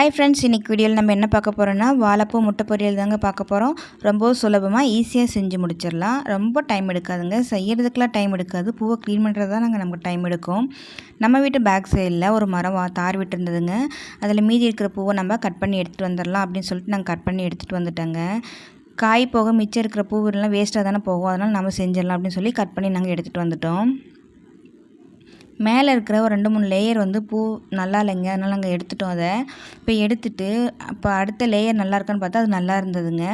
Hi friends இன்றைக்கி வீடியோவில் நம்ம என்ன பார்க்க போகிறோன்னா வாழைப்பூ முட்டை பொரியல் தாங்க பார்க்க போகிறோம் ரொம்ப சுலபமாக ஈஸியாக செஞ்சு முடிச்சிடலாம். ரொம்ப டைம் எடுக்காதுங்க. செய்கிறதுக்கெலாம் டைம் எடுக்காது. பூவை க்ளீன் பண்ணுறது தான் நாங்கள் நமக்கு டைம் எடுக்கும். நம்ம வீட்டு பேக் சைடில் ஒரு மரம் தார் விட்டுருந்ததுங்க. அதில் மீதி இருக்கிற பூவை நம்ம கட் பண்ணி எடுத்துகிட்டு வந்துடலாம் அப்படின்னு சொல்லிட்டு நாங்கள் கட் பண்ணி எடுத்துகிட்டு வந்துட்டோங்க. காய் போக மிச்சம் இருக்கிற பூவெல்லாம் வேஸ்ட்டாக தானே போகும். அதனால் நம்ம செஞ்சிடலாம் அப்படின்னு சொல்லி கட் பண்ணி நாங்கள் எடுத்துகிட்டு வந்துட்டோம். மேலே இருக்கிற ஒரு ரெண்டு மூணு லேயர் வந்து பூ நல்லா இல்லைங்க. அதனால் நாங்கள் எடுத்துட்டோம் அதை. இப்போ எடுத்துட்டு அப்போ அடுத்த லேயர் நல்லா இருக்கான்னு பார்த்தா அது நல்லா இருந்ததுங்க.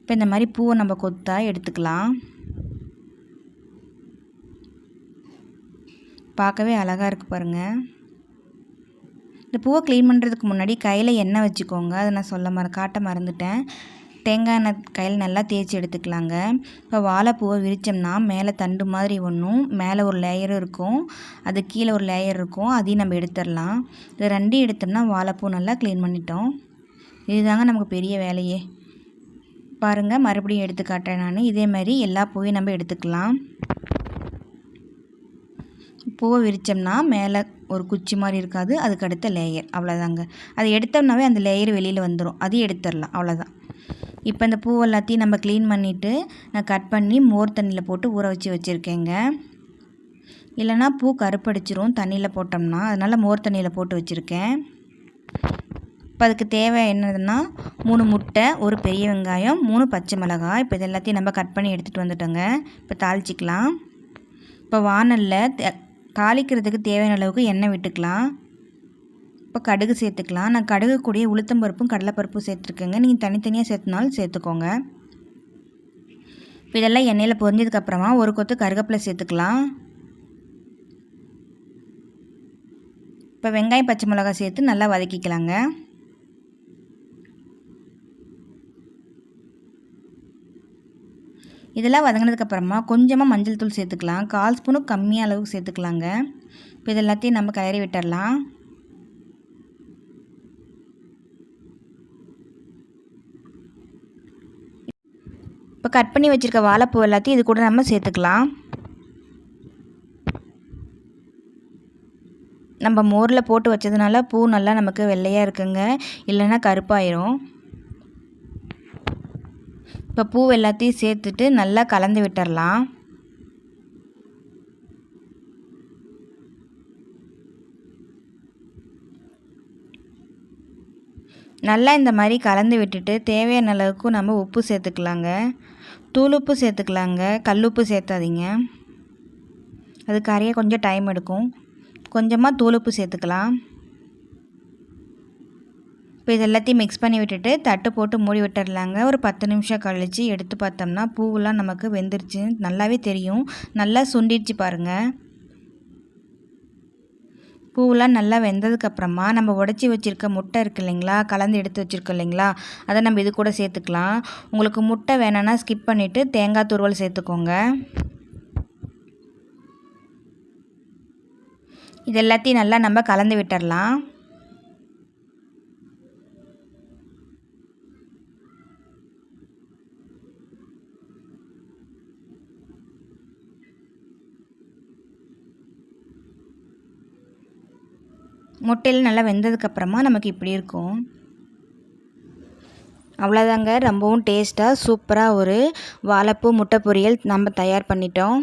இப்போ இந்த மாதிரி பூவை நம்ம கொத்தா எடுத்துக்கலாம். பார்க்கவே அழகாக இருக்குது பாருங்கள் இந்த பூவை க்ளீன் பண்ணுறதுக்கு முன்னாடி கையில் எண்ணெய் வச்சுக்கோங்க. அதை நான் சொல்ல மற காட்ட மறந்துட்டேன். தேங்காய் எண்ணெய் கையில் நல்லா தேய்ச்சி எடுத்துக்கலாங்க. இப்போ வாழைப்பூவை விரித்தோம்னா மேலே தண்டு மாதிரி ஒன்றும் மேலே ஒரு லேயரும் இருக்கும் அது கீழே ஒரு லேயர் இருக்கும் அதையும் நம்ம எடுத்துடலாம். இது ரெண்டையும் எடுத்தோம்னா வாழைப்பூ நல்லா க்ளீன் பண்ணிட்டோம். இதுதாங்க நமக்கு பெரிய வேலையே. பாருங்கள் மறுபடியும் எடுத்து காட்டுறேன் நான். இதே மாதிரி எல்லா பூவையும் நம்ம எடுத்துக்கலாம். பூவை விரித்தோம்னா மேலே ஒரு குச்சி மாதிரி இருக்காது அதுக்கு அடுத்த லேயர் அவ்வளோதாங்க அதை எடுத்தோம்னாவே அந்த லேயர் வெளியில் வந்துடும் அதையும் எடுத்துடலாம். அவ்வளோதான் இப்போ இந்த பூ எல்லாத்தையும் நம்ம க்ளீன் பண்ணிவிட்டு நான் கட் பண்ணி மோர் தண்ணியில் போட்டு ஊற வச்சு வச்சுருக்கேங்க. இல்லைனா பூ கருப்படிச்சிரும் தண்ணியில் போட்டோம்னா. அதனால் மோர் தண்ணியில் போட்டு வச்சுருக்கேன். இப்போ அதுக்கு தேவை என்னதுன்னா மூணு முட்டை ஒரு பெரிய வெங்காயம் மூணு பச்சை மிளகாய். இப்போ இது எல்லாத்தையும் நம்ம கட் பண்ணி எடுத்துகிட்டு வந்துட்டோங்க. இப்போ தாளிச்சிக்கலாம். இப்போ வானலில் தாளிக்கிறதுக்கு தேவையான அளவுக்கு எண்ணெய் விட்டுக்கலாம். இப்போ கடுகு சேர்த்துக்கலாம். நான் கடுகு கூடிய உளுத்தம் பருப்பும் கடலைப்பருப்பும் சேர்த்துருக்கேங்க. நீங்கள் தனித்தனியாக சேர்த்துனாலும் சேர்த்துக்கோங்க. இப்போ இதெல்லாம் எண்ணெயில் பொரிஞ்சதுக்கப்புறமா ஒரு கொத்து கருகப்பிலை சேர்த்துக்கலாம். இப்போ வெங்காயம் பச்சை மிளகாய் சேர்த்து நல்லா வதக்கிக்கலாங்க. இதெல்லாம் வதங்கினதுக்கப்புறமா கொஞ்சமாக மஞ்சள் தூள் சேர்த்துக்கலாம். கால் ஸ்பூனும் கம்மியாக அளவுக்கு சேர்த்துக்கலாங்க. இப்போ இது எல்லாத்தையும் நம்ம கயறி விட்டுடலாம் கட் பண்ணி வச்சுருக்க வாழைப்பூ எல்லாத்தையும் இது கூட நம்ம சேர்த்துக்கலாம். நம்ம மோரில் போட்டு வச்சதுனால பூ நல்லா நமக்கு வெள்ளையாக இருக்குங்க. இல்லைன்னா கருப்பாயிரும். இப்போ பூ எல்லாத்தையும் சேர்த்துட்டு நல்லா கலந்து விட்டுறலாம். நல்லா இந்த மாதிரி கலந்து விட்டுட்டு தேவையான அளவுக்கு நம்ம உப்பு சேர்த்துக்கலாங்க. தூளுப்பு சேர்த்துக்கலாங்க. கல்லுப்பு சேர்த்தாதீங்க. அது கரைய கொஞ்சம் டைம் எடுக்கும். கொஞ்சமாக தூளுப்பு சேர்த்துக்கலாம். இப்போ இது எல்லாத்தையும் மிக்ஸ் பண்ணி விட்டுட்டு தட்டு போட்டு மூடி விட்டுடலாங்க ஒரு பத்து நிமிஷம் கழித்து எடுத்து பார்த்தோம்னா பூவெல்லாம் நமக்கு வெந்துருச்சு. நல்லாவே தெரியும். நல்லா சுண்டிடுச்சு பாருங்கள் பூவெலாம் நல்லா வெந்ததுக்கப்புறமா நம்ம உடச்சி வச்சுருக்க முட்டை இருக்குது இல்லைங்களா? கலந்து எடுத்து வச்சுருக்கோம் இல்லைங்களா? அதை நம்ம இது கூட சேர்த்துக்கலாம். உங்களுக்கு முட்டை வேணும்னா ஸ்கிப் பண்ணிவிட்டு தேங்காய் துருவல் சேர்த்துக்கோங்க. இது எல்லாத்தையும் நல்லா நம்ம கலந்து விட்டுடலாம் முட்டையில் நல்லா வெந்ததுக்கப்புறமா நமக்கு இப்படி இருக்கும். அவ்வளோதாங்க ரொம்பவும் டேஸ்ட்டாக சூப்பராக ஒரு வாழைப்பூ முட்டை பொரியல் நம்ம தயார் பண்ணிட்டோம்.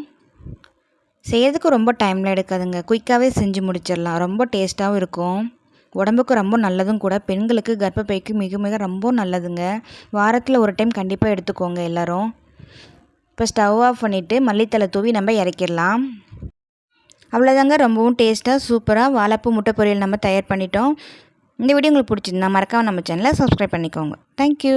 செய்கிறதுக்கு ரொம்ப டைம்லாம் எடுக்காதுங்க. குயிக்காகவே செஞ்சு முடிச்சிடலாம். ரொம்ப டேஸ்ட்டாகவும் இருக்கும். உடம்புக்கு ரொம்ப நல்லதும் கூட பெண்களுக்கு கர்ப்பப்பைக்கு மிக மிக ரொம்ப நல்லதுங்க. வாரத்தில் ஒரு டைம் கண்டிப்பாக எடுத்துக்கோங்க எல்லோரும். இப்போ ஸ்டவ் ஆஃப் பண்ணிவிட்டு மல்லித்தலை தூவி நம்ம இறக்கிடலாம். அவ்வளோதாங்க ரொம்பவும் டேஸ்ட்டாக சூப்பராக வாழைப்பூ முட்டை பொரியல் நம்ம தயார் பண்ணிட்டோம். இந்த வீடியோ உங்களுக்கு பிடிச்சிருந்தா மறக்காமல் நம்ம சேனலை சப்ஸ்கிரைப் பண்ணிக்கோங்க. தேங்க்யூ